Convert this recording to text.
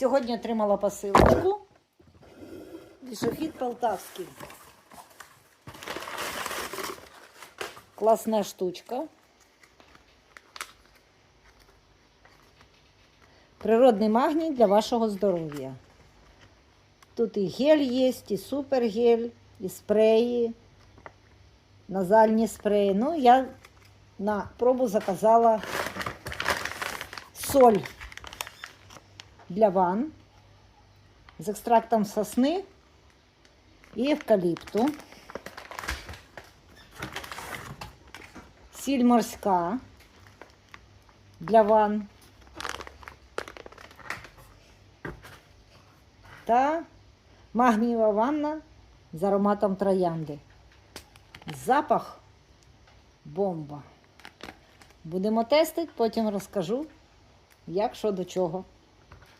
Сьогодні отримала посилочку. Вішохід Полтавський. Класна штучка. Природний магній для вашого здоров'я. Тут і гель є, і супергель, і спреї, назальні спреї. Ну, я на пробу заказала соль для ванн з екстрактом сосни і евкаліпту. Сіль морська для ванн. Та магнієва ванна з ароматом троянди. Запах бомба. Будемо тестити, потім розкажу, як що до чого.